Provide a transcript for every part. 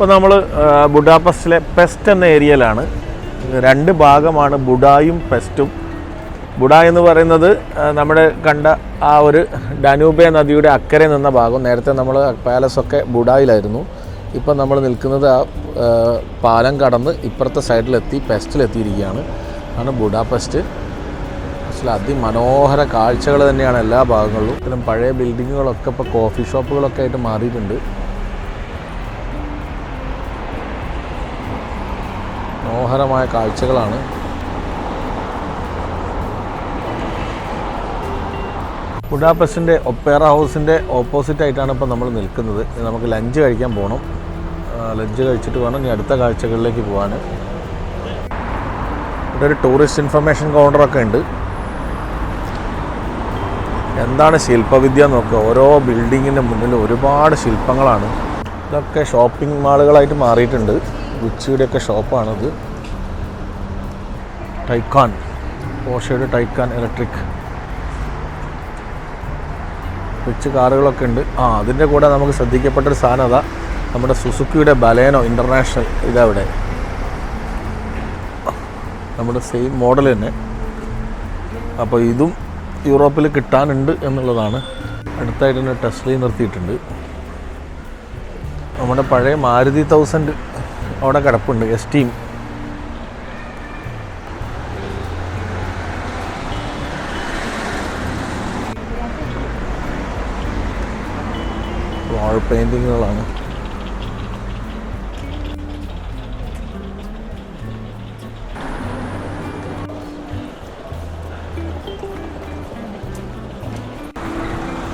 ഇപ്പോൾ നമ്മൾ ബുഡാപസ്റ്റിലെ പെസ്റ്റ് എന്ന ഏരിയയിലാണ്. രണ്ട് ഭാഗമാണ് ബുഡായും പെസ്റ്റും. ബുഡ എന്ന് പറയുന്നത് നമ്മുടെ കണ്ട ആ ഒരു ഡനൂബെ നദിയുടെ അക്കരെ നിന്ന ഭാഗം. നേരത്തെ നമ്മൾ പാലസൊക്കെ ബുഡായിലായിരുന്നു. ഇപ്പം നമ്മൾ നിൽക്കുന്നത് ആ പാലം കടന്ന് ഇപ്പുറത്തെ സൈഡിലെത്തി പെസ്റ്റിലെത്തിയിരിക്കുകയാണ്. ആണ് ബുഡാപെസ്റ്റ് പക്ഷേ അതിമനോഹര കാഴ്ചകൾ തന്നെയാണ് എല്ലാ ഭാഗങ്ങളിലും. പഴയ ബിൽഡിങ്ങുകളൊക്കെ ഇപ്പോൾ കോഫി ഷോപ്പുകളൊക്കെ ആയിട്ട് മാറിയിട്ടുണ്ട്. മനോഹരമായ കാഴ്ചകളാണ്. ബുഡാപെസ്റ്റിന്റെ ഒപ്പേറ ഹൗസിന്റെ ഓപ്പോസിറ്റ് ആയിട്ടാണ് ഇപ്പോൾ നമ്മൾ നിൽക്കുന്നത്. നമുക്ക് ലഞ്ച് കഴിക്കാൻ പോകണം ലഞ്ച് കഴിച്ചിട്ട് വേണം ഇനി അടുത്ത കാഴ്ചകളിലേക്ക് പോകാൻ. ഇവിടെ ഒരു ടൂറിസ്റ്റ് ഇൻഫർമേഷൻ കൗണ്ടറൊക്കെ ഉണ്ട്. എന്താണ് ശില്പവിദ്യ നോക്കുക. ഓരോ ബിൽഡിങ്ങിന്റെ മുന്നിൽ ഒരുപാട് ശില്പങ്ങളാണ്. ഇതൊക്കെ ഷോപ്പിംഗ് മാളുകളായിട്ട് മാറിയിട്ടുണ്ട്. ഗുച്ചിയുടെയൊക്കെ ഷോപ്പാണിത്. ടൈക്കാൻ. പോഷയുടെ ടൈക്കാൻ ഇലക്ട്രിക്. റിച്ച് കാറുകളൊക്കെ ഉണ്ട്. ആ അതിന്റെ കൂടെ നമുക്ക് ശ്രദ്ധിക്കപ്പെട്ടൊരു സാധനം അതാ. നമ്മുടെ സുസുക്കിയുടെ ബലേനോ ഇന്റർനാഷണൽ ഇതവിടെ നമ്മുടെ സെയിം മോഡൽ തന്നെ. അപ്പോൾ ഇതും യൂറോപ്പിൽ കിട്ടാനുണ്ട് എന്നുള്ളതാണ്. അടുത്തായിട്ട് തന്നെ ടെസ്ലി നിർത്തിയിട്ടുണ്ട്. നമ്മുടെ പഴയ മാരുതി തൗസൻഡ് അവിടെ കിടപ്പുണ്ട് എസ് ടീം വാൾ പെയിന്റിങ്ങുകളാണ്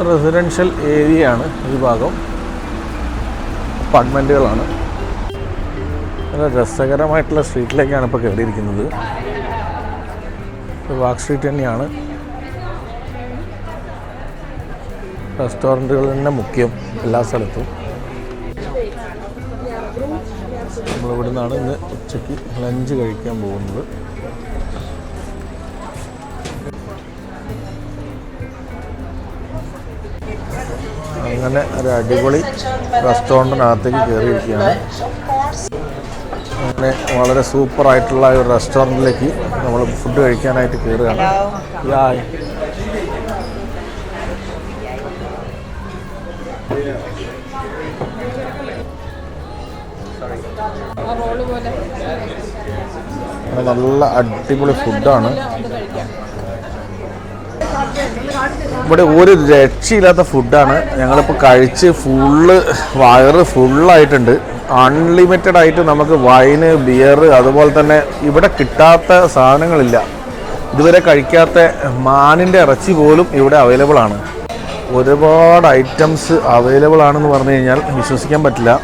റെസിഡൻഷ്യൽ ഏരിയയാണ് ഈ ഭാഗം. അപ്പാർട്ട്മെന്റുകളാണ് നല്ല രസകരമായിട്ടുള്ള സ്ട്രീറ്റിലേക്കാണ് ഇപ്പോൾ കയറിയിരിക്കുന്നത് വാക്ക് സ്ട്രീറ്റ് തന്നെയാണ്. റെസ്റ്റോറന്റുകൾ തന്നെ മുഖ്യം എല്ലാ സ്ഥലത്തും. നമ്മളിവിടെ നിന്നാണ് ഇന്ന് ഉച്ചയ്ക്ക് ലഞ്ച് കഴിക്കാൻ പോകുന്നത്. അങ്ങനെ ഒരു അടിപൊളി റെസ്റ്റോറന്റിനകത്തേക്ക് കയറിയിരിക്കുകയാണ് അങ്ങനെ വളരെ സൂപ്പർ ആയിട്ടുള്ള ഒരു റെസ്റ്റോറന്റിലേക്ക് നമ്മൾ ഫുഡ് കഴിക്കാനായിട്ട് കയറുകയാണ് നല്ല അടിപൊളി ഫുഡാണ്. ഇവിടെ ഒരു രക്ഷയില്ലാത്ത ഫുഡാണ്. ഞങ്ങളിപ്പോൾ കഴിച്ച് ഫുള്ള് വയറ് ഫുള്ളായിട്ടുണ്ട് അൺലിമിറ്റഡ് ആയിട്ട് നമുക്ക് വൈന് ബിയർ അതുപോലെ തന്നെ ഇവിടെ കിട്ടാത്ത സാധനങ്ങളില്ല. ഇതുവരെ കഴിക്കാത്ത മാനിന്റെ ഇറച്ചി പോലും ഇവിടെ അവൈലബിൾ ആണ്. ഒരുപാട് ഐറ്റംസ് അവൈലബിൾ ആണെന്ന് പറഞ്ഞു കഴിഞ്ഞാൽ വിശ്വസിക്കാൻ പറ്റില്ല.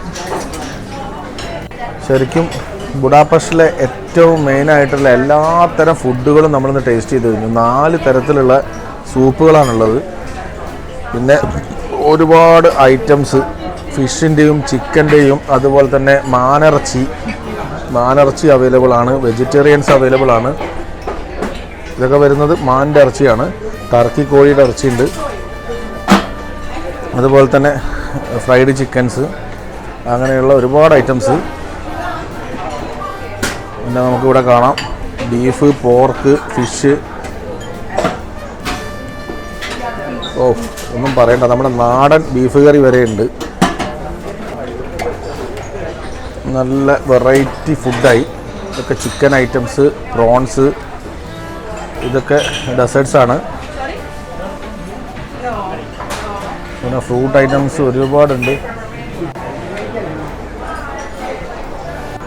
ശരിക്കും ബുഡാപസ്റ്റിലെ ഏറ്റവും മെയിനായിട്ടുള്ള എല്ലാത്തരം ഫുഡുകളും നമ്മളിന്ന് ടേസ്റ്റ് ചെയ്ത് കഴിഞ്ഞു. നാല് തരത്തിലുള്ള സൂപ്പുകളാണുള്ളത്. പിന്നെ ഒരുപാട് ഐറ്റംസ് ഫിഷിന്റെയും ചിക്കന്റെയും അതുപോലെ തന്നെ മാനിറച്ചി മാനിറച്ചി അവൈലബിൾ ആണ് വെജിറ്റേറിയൻസ് അവൈലബിൾ ആണ്. ഇതൊക്കെ വരുന്നത് മാനിന്റെ ഇറച്ചിയാണ്. ടർക്കി കോഴിയുടെ ഇറച്ചിയുണ്ട്. അതുപോലെ തന്നെ ഫ്രൈഡ് ചിക്കൻസ് അങ്ങനെയുള്ള ഒരുപാട് ഐറ്റംസ് പിന്നെ നമുക്കിവിടെ കാണാം. ബീഫ് പോർക്ക് ഫിഷ് ഓ ഒന്നും പറയണ്ട. നമ്മുടെ നാടൻ ബീഫ് കറി വരെ ഉണ്ട് നല്ല വെറൈറ്റി ഫുഡായി. ഇതൊക്കെ ചിക്കൻ ഐറ്റംസ് പ്രോൺസ് ഇതൊക്കെ ഡെസേർട്സ് ആണ്. പിന്നെ ഫ്രൂട്ട് ഐറ്റംസ് ഒരുപാടുണ്ട്.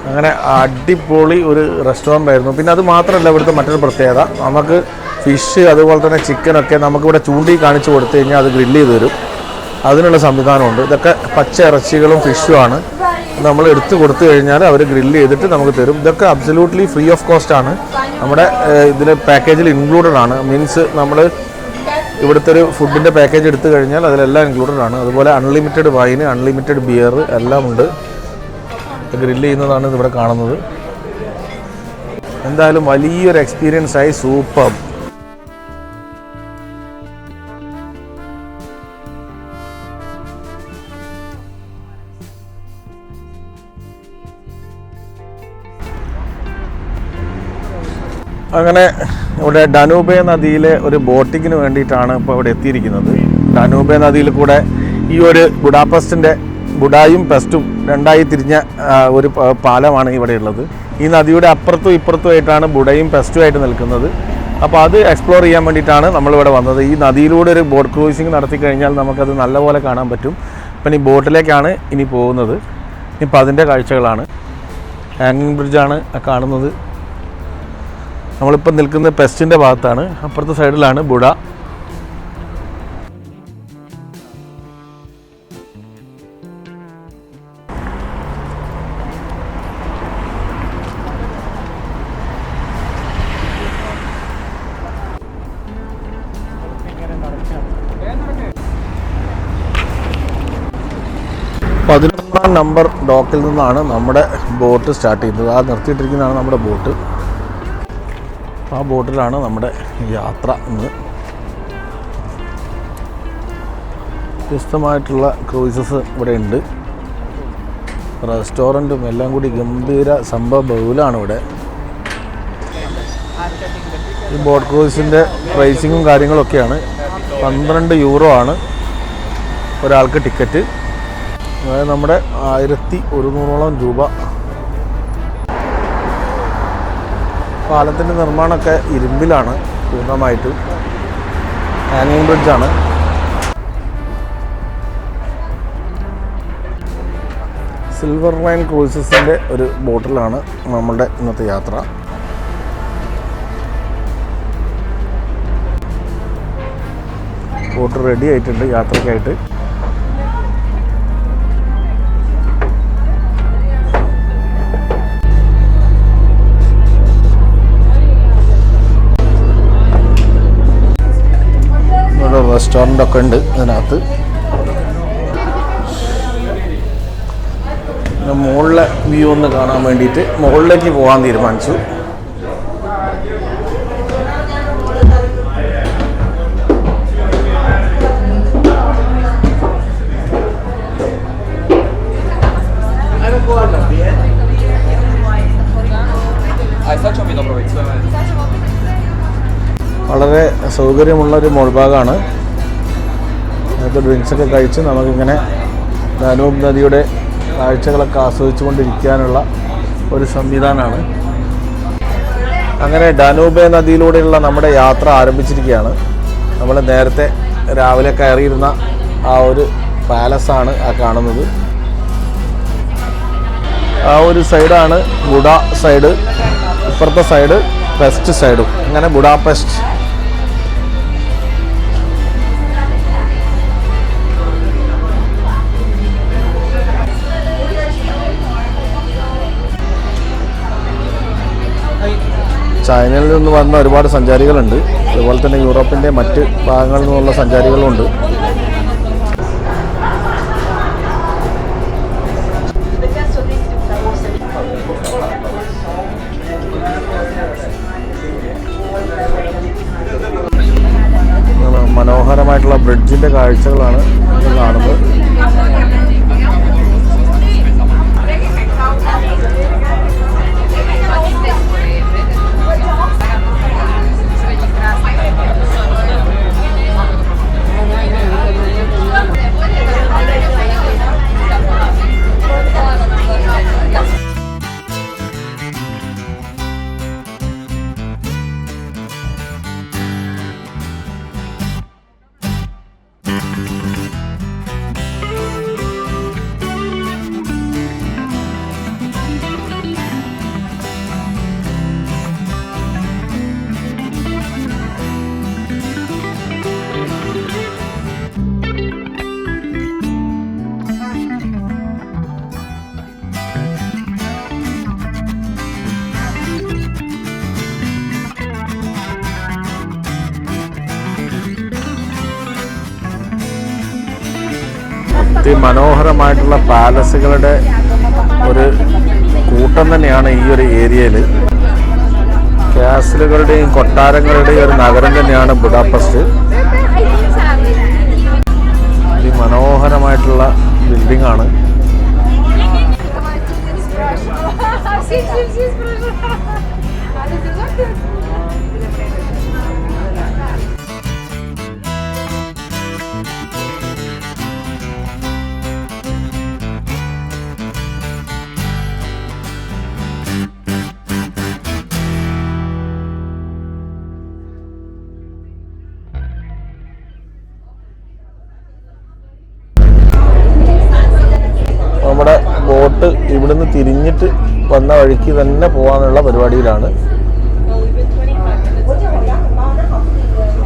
അങ്ങനെ അടിപൊളി ഒരു റെസ്റ്റോറന്റ് ആയിരുന്നു. പിന്നെ അത് മാത്രമല്ല ഇവിടുത്തെ മറ്റൊരു പ്രത്യേകത. നമുക്ക് ഫിഷ് അതുപോലെ തന്നെ ചിക്കനൊക്കെ നമുക്കിവിടെ ചൂണ്ടി കാണിച്ചു കൊടുത്തു കഴിഞ്ഞാൽ അത് ഗ്രില്ല് ചെയ്ത് തരും. അതിനുള്ള സംവിധാനമുണ്ട്. ഇതൊക്കെ പച്ച ഇറച്ചികളും ഫിഷും ആണ്. നമ്മൾ എടുത്ത് കൊടുത്തു കഴിഞ്ഞാൽ അവർ ഗ്രില്ല് ചെയ്തിട്ട് നമുക്ക് തരും. ഇതൊക്കെ അബ്സല്യൂട്ട്ലി ഫ്രീ ഓഫ് കോസ്റ്റ് ആണ്. നമ്മുടെ ഇതിൽ പാക്കേജിൽ ഇൻക്ലൂഡഡ് ആണ്. മീൻസ് നമ്മൾ ഇവിടുത്തെ ഒരു ഫുഡിന്റെ പാക്കേജ് എടുത്തു കഴിഞ്ഞാൽ അതിലെല്ലാം ഇൻക്ലൂഡഡ് ആണ്. അതുപോലെ അൺലിമിറ്റഡ് വൈന് അൺലിമിറ്റഡ് ബിയർ എല്ലാം ഉണ്ട്. ഗ്രില്ല് ചെയ്യുന്നതാണ് ഇവിടെ കാണുന്നത്. എന്തായാലും വലിയൊരു എക്സ്പീരിയൻസ് ആയി. സൂപ്പർ. അങ്ങനെ ഇവിടെ ഡനൂബെ നദിയിലെ ഒരു ബോട്ടിങ്ങിന് വേണ്ടിയിട്ടാണ് ഇപ്പോൾ ഇവിടെ എത്തിയിരിക്കുന്നത്. ഡനൂബെ നദിയിൽ കൂടെ ഈ ഒരു ബുഡാപെസ്റ്റിന്റെ ബുഡായും പെസ്റ്റും രണ്ടായി തിരിഞ്ഞ ഒരു പാലമാണ് ഇവിടെ ഉള്ളത്. ഈ നദിയുടെ അപ്പുറത്തും ഇപ്പുറത്തും ആയിട്ടാണ് ബുഡയും പെസ്റ്റും ആയിട്ട് നിൽക്കുന്നത്. അപ്പോൾ അത് എക്സ്പ്ലോർ ചെയ്യാൻ വേണ്ടിയിട്ടാണ് നമ്മളിവിടെ വന്നത്. ഈ നദിയിലൂടെ ഒരു ബോട്ട് ക്രൂസിങ് നടത്തി കഴിഞ്ഞാൽ നമുക്കത് നല്ലപോലെ കാണാൻ പറ്റും. അപ്പം ഈ ബോട്ടിലേക്കാണ് ഇനി പോകുന്നത്. ഇനിയിപ്പോൾ അതിന്റെ കാഴ്ചകളാണ്. ഹാങ്ങിങ് ബ്രിഡ്ജാണ് കാണുന്നത്. നമ്മളിപ്പോൾ നിൽക്കുന്ന പെസ്റ്റിന്റെ ഭാഗത്താണ്. അപ്പുറത്തെ സൈഡിലാണ് ബുഡ. പതിനൊന്നാം നമ്പർ ഡോക്കിൽ നിന്നാണ് നമ്മുടെ ബോട്ട് സ്റ്റാർട്ട് ചെയ്യുന്നത്. ആ നിർത്തിയിട്ടിരിക്കുന്നതാണ് നമ്മുടെ ബോട്ട്. ആ ബോട്ടിലാണ് നമ്മുടെ യാത്ര ഇന്ന്. വ്യത്യസ്തമായിട്ടുള്ള ക്രൂയിസസ് ഇവിടെ ഉണ്ട്. റെസ്റ്റോറന്റും എല്ലാം കൂടി ഗംഭീര സംഭവ ബഹുലാണ് ഇവിടെ. ഈ ബോട്ട് ക്രൂസിന്റെ പ്രൈസിങ്ങും കാര്യങ്ങളൊക്കെയാണ്. പന്ത്രണ്ട് യൂറോ ആണ് ഒരാൾക്ക് ടിക്കറ്റ് അതായത് നമ്മുടെ ആയിരത്തി ഒരുന്നൂറോളം രൂപ പാലത്തിന്റെ നിർമ്മാണമൊക്കെ ഇരുമ്പിലാണ് പൂർണമായിട്ട്. ഹാങ്ങിങ് ബ്രിഡ്ജാണ് സിൽവർ ലൈൻ ക്രൂസസിന്റെ ഒരു ബോട്ടിലാണ് നമ്മളുടെ ഇന്നത്തെ യാത്ര. ബോട്ട് റെഡി ആയിട്ടുണ്ട് യാത്രയ്ക്കായിട്ട്. ഇവിടെ റെസ്റ്റോറന്റ് ഒക്കെ ഉണ്ട് ഇതിനകത്ത് മുകളിലെ വ്യൂ ഒന്ന് കാണാൻ വേണ്ടിയിട്ട് മുകളിലേക്ക് പോകാൻ തീരുമാനിച്ചു. വളരെ സൗകര്യമുള്ള ഒരു മുൾഭാഗമാണ് അതിനകത്ത് ഡ്രിങ്ക്സൊക്കെ കഴിച്ച് നമുക്കിങ്ങനെ ധനൂപ് നദിയുടെ കാഴ്ചകളൊക്കെ ആസ്വദിച്ചുകൊണ്ടിരിക്കാനുള്ള ഒരു സംവിധാനമാണ്. അങ്ങനെ ഡാനൂബെ നദിയിലൂടെയുള്ള നമ്മുടെ യാത്ര ആരംഭിച്ചിരിക്കുകയാണ്. നമ്മൾ നേരത്തെ രാവിലെ കയറിയിരുന്ന ആ ഒരു പാലസാണ് ആ കാണുന്നത്. ആ ഒരു സൈഡാണ് ബുഡ സൈഡ് ഇപ്പുറത്തെ സൈഡ് പെസ്റ്റ് സൈഡും. അങ്ങനെ ബുഡാപെസ്റ്റ് ചൈനയിൽ നിന്ന് വന്ന ഒരുപാട് സഞ്ചാരികളുണ്ട്. അതുപോലെ തന്നെ യൂറോപ്പിന്റെ മറ്റ് ഭാഗങ്ങളിൽ നിന്നുള്ള സഞ്ചാരികളുമുണ്ട്. മനോഹരമായിട്ടുള്ള ബ്രിഡ്ജിന്റെ കാഴ്ചകളാണ് കാണുന്നത്. അതിമനോഹരമായിട്ടുള്ള പാലസുകളുടെ ഒരു കൂട്ടം തന്നെയാണ് ഈ ഒരു ഏരിയയിൽ കാസലുകളുടെയും കൊട്ടാരങ്ങളുടെയും ഒരു നഗരം തന്നെയാണ് ബുഡാപസ്റ്റ്. മനോഹരമായിട്ടുള്ള ബിൽഡിംഗ് ആണ് Thank sim, തിരിഞ്ഞിട്ട് വന്ന വഴിക്ക് തന്നെ പോകാനുള്ള പരിപാടിയിലാണ്.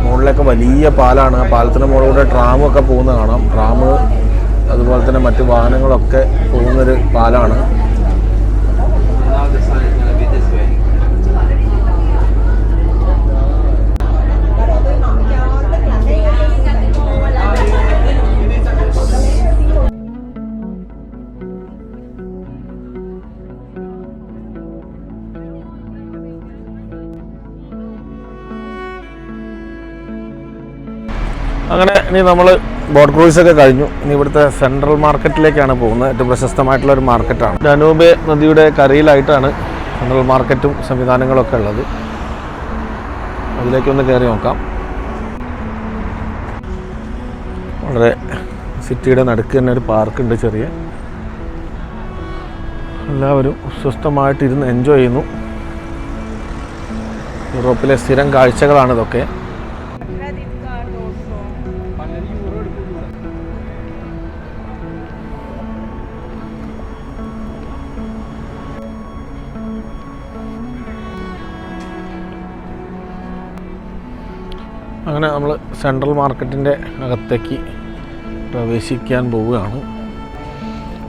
മുകളിലൊക്കെ വലിയ പാലാണ്. ആ പാലത്തിന് മുകളിലൂടെ ട്രാമൊക്കെ പോകുന്ന കാണാം. ട്രാം അതുപോലെ തന്നെ മറ്റു വാഹനങ്ങളൊക്കെ പോകുന്നൊരു പാലാണ്. അങ്ങനെ ഇനി നമ്മൾ ബോട്ട് ക്രൂയിസ് ഒക്കെ കഴിഞ്ഞു. ഇനി ഇവിടുത്തെ സെൻട്രൽ മാർക്കറ്റിലേക്കാണ് പോകുന്നത്. ഏറ്റവും പ്രശസ്തമായിട്ടുള്ള ഒരു മാർക്കറ്റാണ്. ഡനൂബെ നദിയുടെ കരയിലായിട്ടാണ് സെൻട്രൽ മാർക്കറ്റും സംവിധാനങ്ങളൊക്കെ ഉള്ളത്. അതിലേക്കൊന്ന് കയറി നോക്കാം. വളരെ സിറ്റിയുടെ നടുക്ക് തന്നെ ഒരു പാർക്കുണ്ട് ചെറിയ. എല്ലാവരും സ്വസ്ഥമായിട്ടിരുന്ന് എൻജോയ് ചെയ്യുന്നു. യൂറോപ്പിലെ സ്ഥിരം കാഴ്ചകളാണ് ഇതൊക്കെ. അങ്ങനെ നമ്മൾ സെൻട്രൽ മാർക്കറ്റിന്റെ അകത്തേക്ക് പ്രവേശിക്കാൻ പോവുകയാണ്.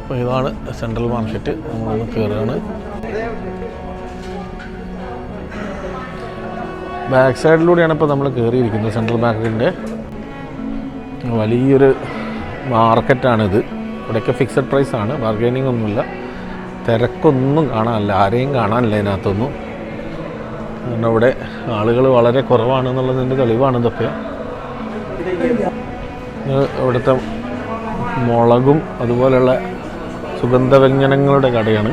അപ്പോൾ ഇതാണ് സെൻട്രൽ മാർക്കറ്റ്. നമ്മളൊന്ന് കയറുകയാണ്. ബാക്ക് സൈഡിലൂടെയാണ് ഇപ്പോൾ നമ്മൾ കയറിയിരിക്കുന്നത് സെൻട്രൽ മാർക്കറ്റിന്റെ. വലിയൊരു മാർക്കറ്റാണിത്. ഇവിടെയൊക്കെ ഫിക്സഡ് പ്രൈസാണ്. ബാർഗൈനിങ് ഒന്നുമില്ല തിരക്കൊന്നും കാണാനില്ല. ആരെയും കാണാനില്ല ഇതിനകത്തൊന്നും. കാരണം ഇവിടെ ആളുകൾ വളരെ കുറവാണെന്നുള്ളതിന്റെ തെളിവാണ് ഇതൊക്കെ. ഇത് ഇവിടുത്തെ മുളകും അതുപോലെയുള്ള സുഗന്ധവ്യഞ്ജനങ്ങളുടെ കടയാണ്.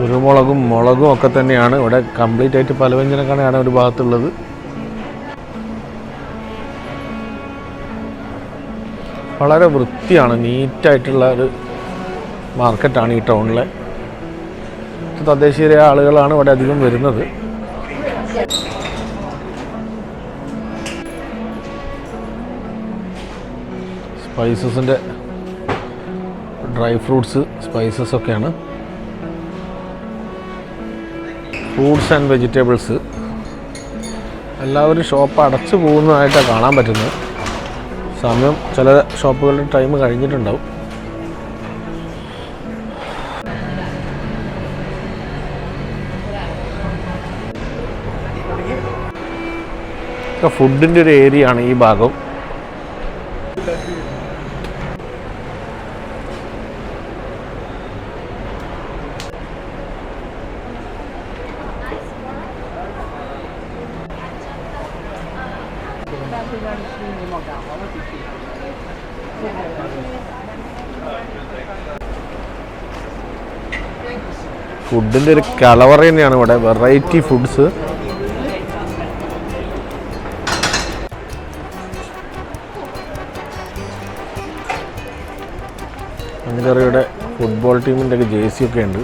കുരുമുളകും മുളകും ഒക്കെ തന്നെയാണ്. ഇവിടെ കംപ്ലീറ്റ് ആയിട്ട് പലവ്യഞ്ജനക്കാണ് ഒരു ഭാഗത്തുള്ളത്. വളരെ വൃത്തിയാണ് നീറ്റായിട്ടുള്ള ഒരു മാർക്കറ്റാണ് ഈ ടൗണിലെ. തദ്ദേശീയരായ ആളുകളാണ് ഇവിടെ അധികം വരുന്നത്. സ്പൈസസിന്റെ ഡ്രൈ ഫ്രൂട്ട്സ് സ്പൈസസ് ഒക്കെയാണ്. ഫ്രൂട്ട്സ് ആൻഡ് വെജിറ്റബിൾസ് എല്ലാവരും ഷോപ്പ് അടച്ചു പോകുന്നതായിട്ടാണ് കാണാൻ പറ്റുന്നത്. സമയം ചില ഷോപ്പുകളുടെ ടൈം കഴിഞ്ഞിട്ടുണ്ടാവും. ഫുഡിന്റെ ഒരു ഏരിയ ആണ് ഈ ഭാഗം. ഫുഡിന്റെ ഒരു കലവറ തന്നെയാണ് ഇവിടെ. വെറൈറ്റി ഫുഡ്സ് ഹംഗറിയുടെ ഫുട്ബോൾ ടീമിന്റെ ഒക്കെ ജേഴ്സി ഒക്കെ ഉണ്ട്.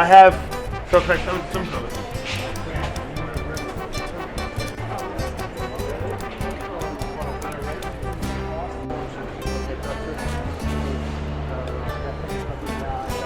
I have. Some, some colours?